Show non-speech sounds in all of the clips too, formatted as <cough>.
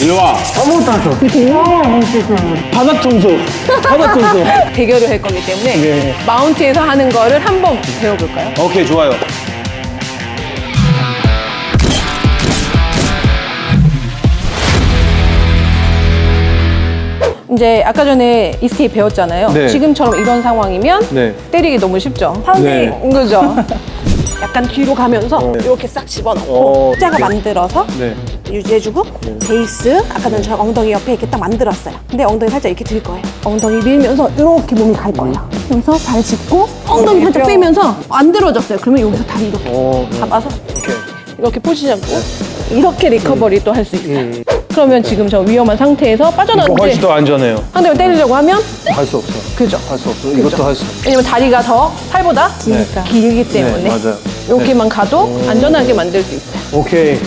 일로 와. 아무것도 안 써. 바닥 청소. 바닥 청소. <laughs> 대결을 할 거기 때문에 네. 마운트에서 하는 거를 한번 배워볼까요? 오케이, 좋아요. 이제 아까 전에 이스케이 배웠잖아요. 네. 지금처럼 이런 상황이면 네. 때리기 너무 쉽죠. 네. 그죠? <laughs> 약간 뒤로 가면서 이렇게 싹 집어넣고 어, 십자가 오케이. 만들어서 네. 유지해주고 베이스 아까 전에 저 엉덩이 옆에 이렇게 딱 만들었어요 근데 엉덩이 살짝 이렇게 들 거예요 엉덩이 밀면서 이렇게 몸이 갈 거예요 그래서 발 짚고 엉덩이 살짝 빼면서 안 들어졌어요. 그러면 여기서 다리 이렇게 어, 잡아서 오케이. 이렇게 포지션 잡고 이렇게 리커버리 또할수 있어요. 음. 그러면 지금 저 위험한 상태에서 이거 훨씬 빠져나오는데 더 안전해요. 상대를 때리려고 하면 할 수 없어. 그죠? 할 수 없어. 이것도 할 수 없어. 왜냐면 다리가 더 팔보다 기니까. 길기 때문에 네, 맞아요. 이렇게만 가도 안전하게 만들 수 있어요. 오케이.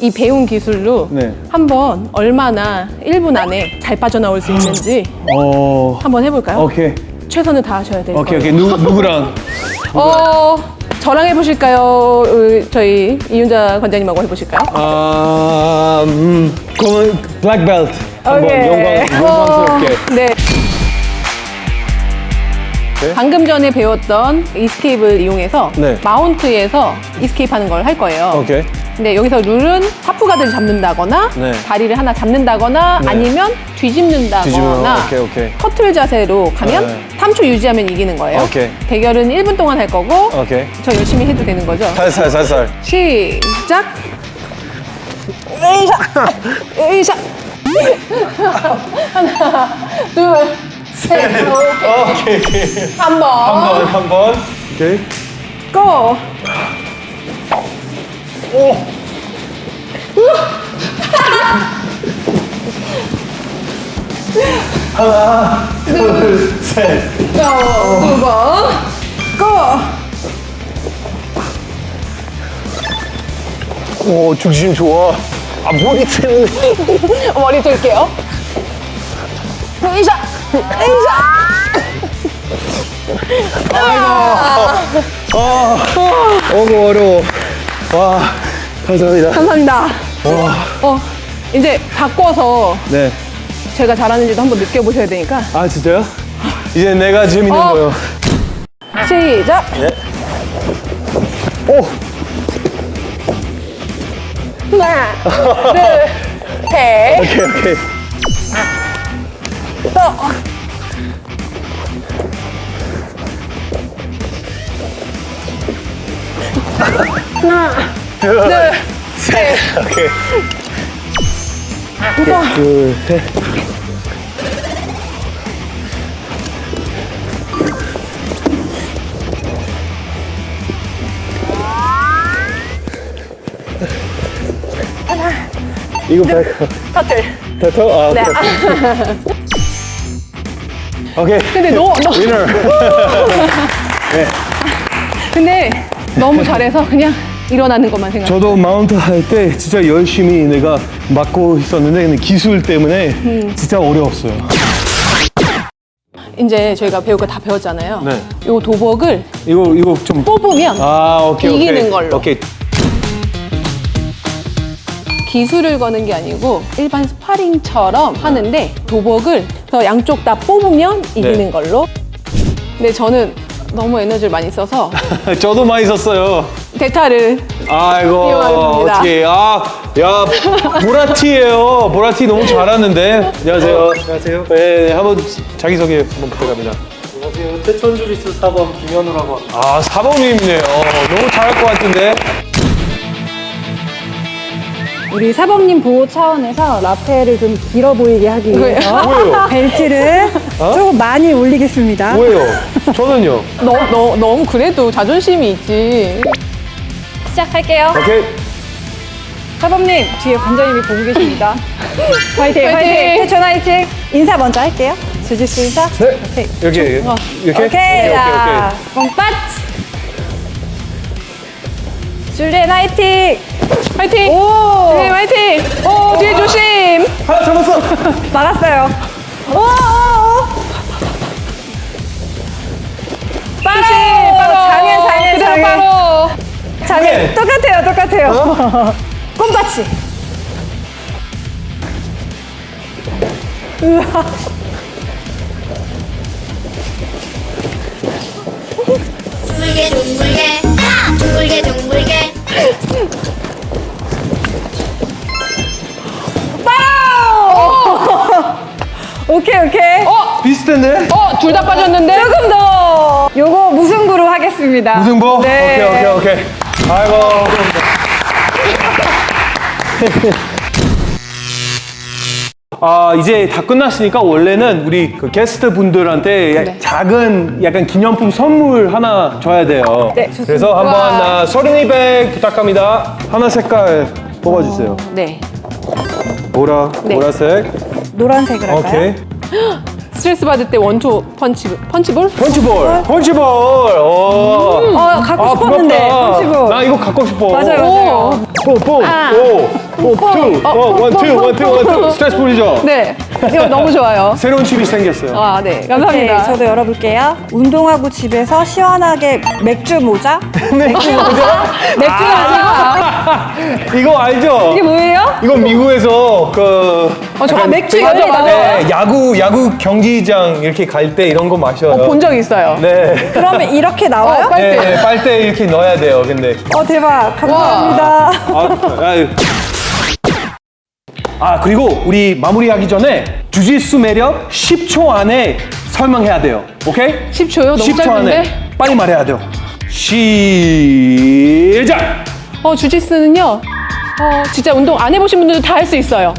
이 배운 기술로 네. 한번 얼마나 1분 안에 잘 빠져나올 수 있는지 어, 한번 해볼까요? 오케이. 최선을 다하셔야 돼요. 오케이, 오케이. 누, 누구랑? <laughs> 어, 저랑 해보실까요? 어, 저희 이윤자 관장님하고 해보실까요? 아, 음, 그러면 블랙 벨트. 한번 오케이. 영광, 영광스럽게. 네. 네. 방금 전에 배웠던 이스케이프를 이용해서 네. 마운트에서 이스케이프 하는 걸 할 거예요. 오케이. 근데 여기서 룰은 하프가드를 잡는다거나 네. 다리를 하나 잡는다거나 네. 아니면 뒤집는다거나 뒤집으면, 오케이, 오케이. 커틀 자세로 가면 네. 3초 유지하면 이기는 거예요. 오케이. 대결은 1분 동안 할 거고 오케이. 저 열심히 해도 되는 거죠? 살살, 살살. 시작! <laughs> 으이샤! 으이샤! 하나, 둘, 셋, 오케이. 오케이. 한 번. 한 번, 한 번. 오케이. 고! 둘, 셋. 고! 두 번. 고! 오, 중심 좋아. 아, 머리 때문에. <laughs> 머리 들게요. 으이샤! 어구, 어려워. 와, 감사합니다. 감사합니다. 어, 이제 바꿔서 네. 제가 잘하는지도 한번 느껴보셔야 되니까. 아, 진짜요? 이제 내가 재밌는 어. 거요. 시작! 오! 하나, 둘, 셋, 오케이, 오케이. 또. 하나, 둘, 셋. 오케이. 둘, 셋. 이거 백. 커틀. 됐어? 아, 네. 오케이. <laughs> 오케이. 근데 너, 너, 위너. <laughs> 근데 너무 잘해서 그냥 일어나는 것만 생각. 저도 마운트 할 때 진짜 열심히 내가 맞고 있었는데 기술 때문에 진짜 어려웠어요. 이제 저희가 배울 거 다 배웠잖아요. 네. 요 도복을 이거 이거 좀 뽑으면 아, 오케이, 오케이. 이기는 걸로. 오케이. 기술을 거는 게 아니고 일반 스파링처럼 하는데 도복을 그 양쪽 다 뽑으면 이기는 네. 걸로. 근데 저는 너무 에너지를 많이 써서 <laughs> 저도 많이 썼어요. 대타를 아이고 이용하겠습니다. 어떻게 아, 야 보라티예요. 보라티 너무 잘하는데. 안녕하세요. 안녕하세요. 네, 한번 자기 소개 한번 부탁합니다. 안녕하세요. 태천주리스 사범 김현우라고 합니다. 아 사범님이네요. 너무 잘할 것 같은데. 우리 사범님 보호 차원에서 라페를 좀 길어 보이게 하기 위해서 뭐예요? 벨트를 조금 많이 올리겠습니다. 뭐예요? 저는요. 너, 너, 너무 그래도 자존심이 있지. 시작할게요. 오케이. 사범님 뒤에 관장님이 보고 계십니다. <laughs> 화이팅, 화이팅! 화이팅! 태천 화이팅! 인사 먼저 할게요. 주짓수 인사. 네. 오케이. 이렇게 이렇게. 오케이. 자, 뽕빠츠! 줄리엔 화이팅! 화이팅! 오! 네, 화이팅! 오, 뒤에 조심! 하나 잡았어! <laughs> 나갔어요. 오! 오, 오. 바로! 장애, 장애, 그 장애. 장애. 똑같아요, 똑같아요. 꿈같이. 으아. 둥글게 둥글게 둥글게 둥글게 오케이, 오케이. 비슷한데? 어, 둘 다 빠졌는데? 조금 더. 요거 무승부로 하겠습니다. 무승부? 네. 오케이, 오케이, 오케이. 아이고. <laughs> 아, 이제 다 끝났으니까 원래는 우리 그 게스트 분들한테 네. 작은 약간 기념품 선물 하나 줘야 돼요. 네, 좋습니다. 그래서 한번 와. 아, 서른이백 부탁합니다. 하나 색깔 뽑아주세요. 네. 보라, 네. 보라색. 노란색을 할까요? 오케이. <gasps> 스트레스 받을 때 원투 펀치, 펀치볼? 펀치볼! 펀치볼! 오. 어, 갖고 아, 싶었는데. 부럽다. 펀치볼. 나 이거 갖고 싶어. 맞아요, 맞아요. 뽀, 뽀, 아. 오, 오, 투, 어, 원, 투, 원, 투, 원, 투. 스트레스 풀리죠? 네. 이거 너무 좋아요. 새로운 칩이 생겼어요. 아, 네. 감사합니다. 저도 열어볼게요. 운동하고 집에서 시원하게 맥주 모자? <laughs> 맥주 모자? <laughs> 맥주가 아니고. <laughs> 이거 알죠? 이게 뭐예요? 이거 미국에서 그 어, 저 약간 맥주 맞아, 맞아. 나와요? 네, 야구 야구 경기장 이렇게 갈 때 이런 거 마셔요. 어, 본적 있어요. 네. 그러면 이렇게 나와요? 어, 빨리. 네, 네, 빨대 이렇게 넣어야 돼요. 근데 어, 대박. 감사합니다. 아, 아유. 아 그리고 우리 마무리하기 전에 주짓수 매력 10초 안에 설명해야 돼요. 오케이? 10초요? 너무 10초 짧은데? 안에 빨리 말해야 돼요. 시작. 어, 주짓수는요. 어, 진짜 운동 안 해보신 분들도 다 할 수 있어요.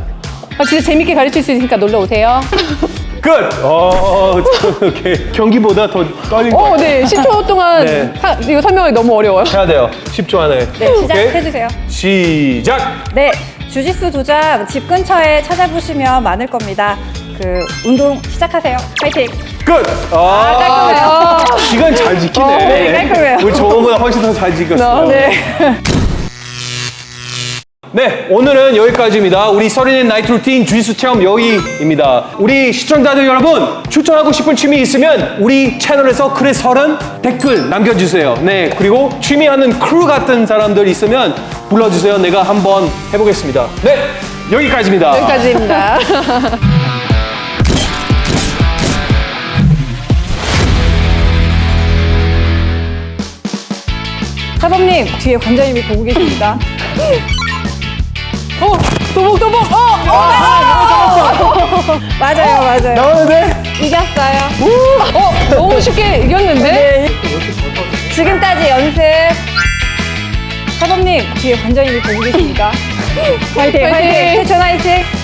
아, 진짜 재밌게 가르칠 수 있으니까 놀러 오세요. <laughs> 끝. 어, <laughs> 오케이. 경기보다 더 떨린 거 어, 같아요. 네. 10초 <laughs> 동안 네. 하- 이거 설명하기 너무 어려워요. 해야 돼요. 10초 안에. 네, 시작해주세요. 시작. 네, 주짓수 도장 집 근처에 찾아보시면 많을 겁니다. 그 운동 시작하세요. 파이팅! 끝. 아, 깔끔해요. 시간 잘 지키네. 어, 네, 깔끔해요. 우리 저거보다 훨씬 더 잘 지켰어요. 네. 네, 오늘은 여기까지입니다. 우리 서린의 나이트 루틴 주짓수 체험 여기입니다. 우리 시청자들 여러분, 추천하고 싶은 취미 있으면 우리 채널에서 글에 서른 댓글 남겨주세요. 네, 그리고 취미하는 크루 같은 사람들 있으면 불러주세요. 내가 한번 해보겠습니다. 네, 여기까지입니다. 여기까지입니다. <laughs> 사범님, 뒤에 관장님이 보고 계십니다. <laughs> 어, 도복, 도복! 어! 어! 맞아요, 맞아요. 나오는데? 이겼어요. 어, 너무 쉽게 이겼는데? 네. 지금까지 연습. 사범님, 뒤에 관장님이 보고 계십니다. <laughs> 화이팅, 화이팅! 화이팅! 태천 화이팅!